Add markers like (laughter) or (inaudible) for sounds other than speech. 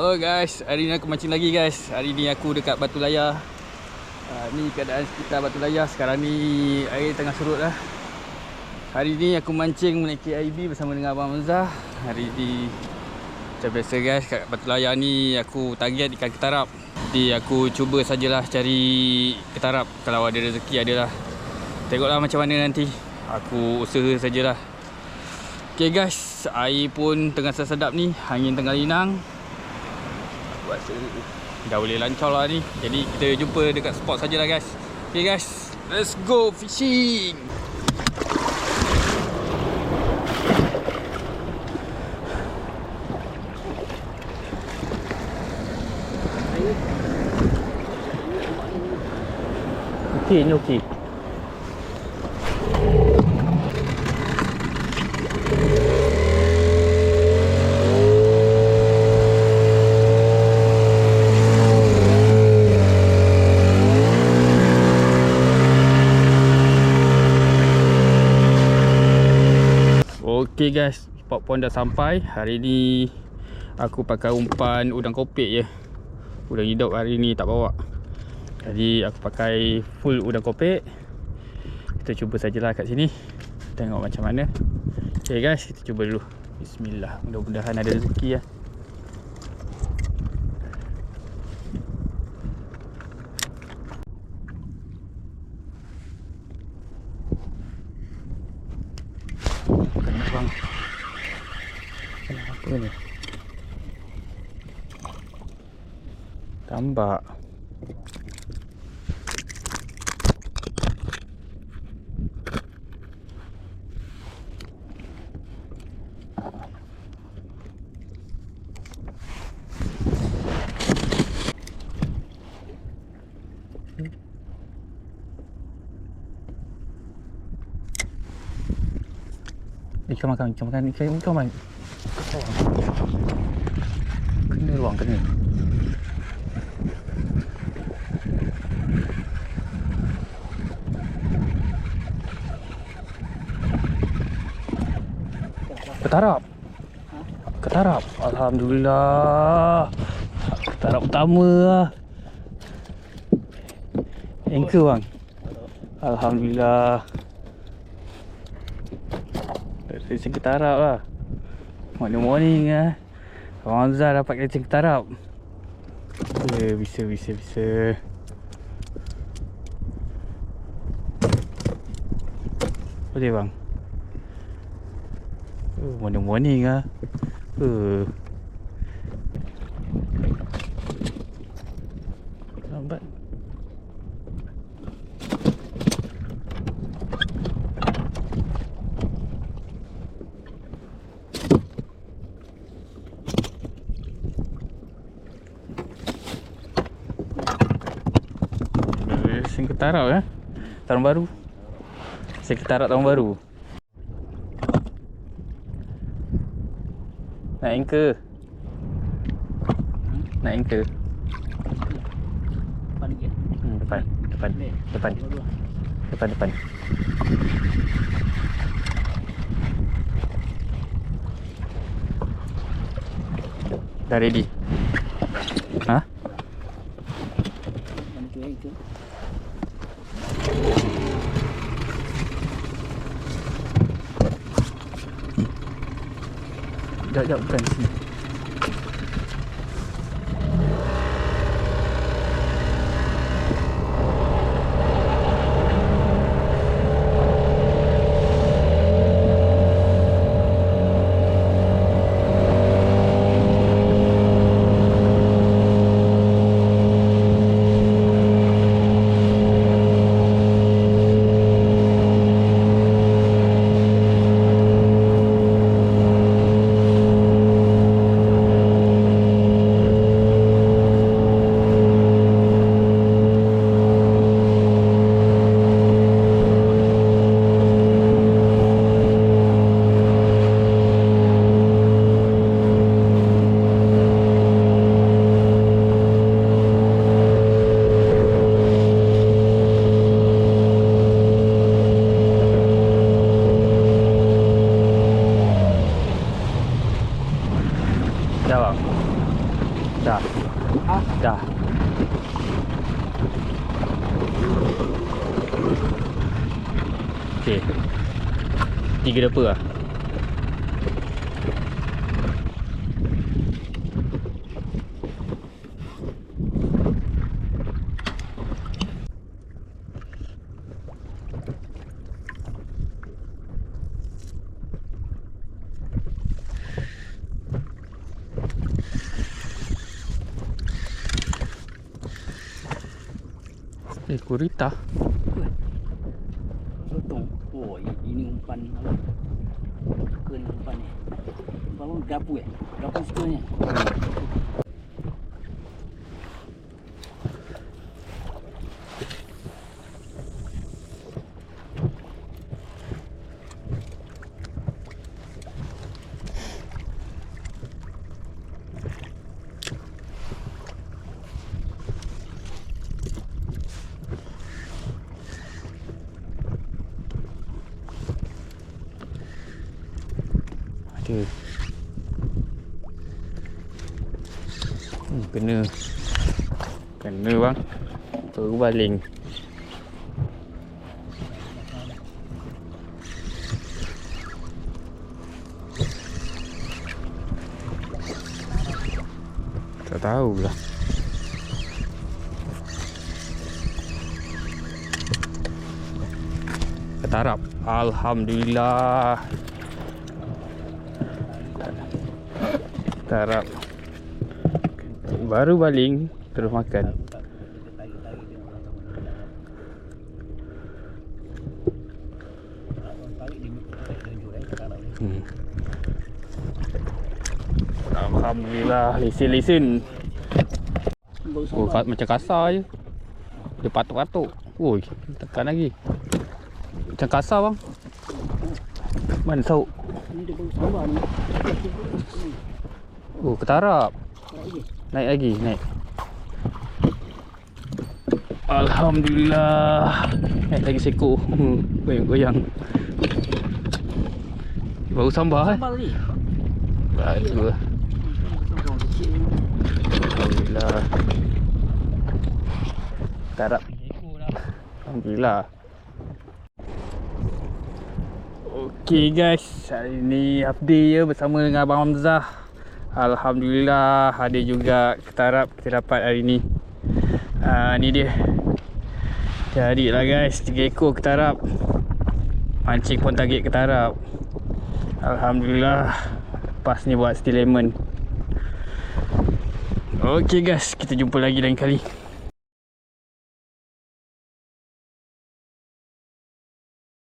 Halo guys, hari ni aku mancing lagi guys. Hari ni aku dekat Batu Layar. Uh, ni keadaan sekitar Batu Layar. Sekarang ni air tengah surut lah. Hari ni aku mancing menaiki IB bersama dengan Abang Hamzah. Hari ni macam biasa guys kat Batu Layar ni aku target ikan ketarap. Jadi aku cuba sajalah cari ketarap kalau ada rezeki adalah. Tengoklah macam mana nanti. Aku usaha sajalah. Okay guys, air pun tengah sedap ni. Angin tengah linang rasa dah boleh lancar lah ni. Jadi kita jumpa dekat spot sajalah guys. Okay guys. Let's go fishing. Okay ni okay Okay guys, spot pun dah sampai. Hari ni aku pakai umpan udang kopek je. Udang hidup hari ni tak bawa. Jadi aku pakai full udang kopek. Kita cuba sajalah kat sini. Tengok macam mana. Okay guys, kita cuba dulu. Bismillah. Mudah-mudahan ada rezeki ya. ダンバーเข้ามากันเข้ามากันเข้ามาขึ้นหลวงกันหนึ่ง Ketarap. Ketarap. Alhamdulillah. Ketarap pertama lah. Anchor bang. Alhamdulillah. Kencing ketarap lah Morning morning lah Abang Hamzah dapat kencing ketarap Ya bisa bisa bisa Boleh bang Oh, morning morning lah uh. Lambat Sing ketarap ya. Tahun baru. Sing tahun baru. Nak anchor. Nak anchor. Depan lagi ya? Hmm, depan, depan, depan, depan, depan. Dah ready. 要要五百 Dah bang Dah. Ha? Dah. Okay Tiga depa lah. Eh, kurita. Sotong. Oh, ini umpan apa? Suka ni umpan ni. Umpan? Gapu eh? Gapu sukanya. Ada. Hmm, kena. Kena bang. Baru baling. Tak tahu lah. Ketarap. Alhamdulillah. Tarap Baru baling Terus makan. Hmm. Alhamdulillah Baru Oh macam kasar je. Dia patuk-patuk. Oi Tekan lagi. Macam kasar bang. Mana sauk? Ni dia baru sambar ni. Oh ketarap Tak lagi. Naik lagi, naik. Alhamdulillah. Naik lagi seko. Hmm, (laughs) goyang-goyang. Baru sambal eh. Sambar tadi. Baru. Alhamdulillah. Tarap. Alhamdulillah. Okey guys, hari ni update je bersama dengan Abang Hamzah. Alhamdulillah ada juga ketarap kita dapat hari ni. Ah ni dia. Carilah guys, 3 ekor ketarap. Mancing pun target ketarap. Alhamdulillah. Lepas ni buat steel lemon. Okey guys, kita jumpa lagi lain kali.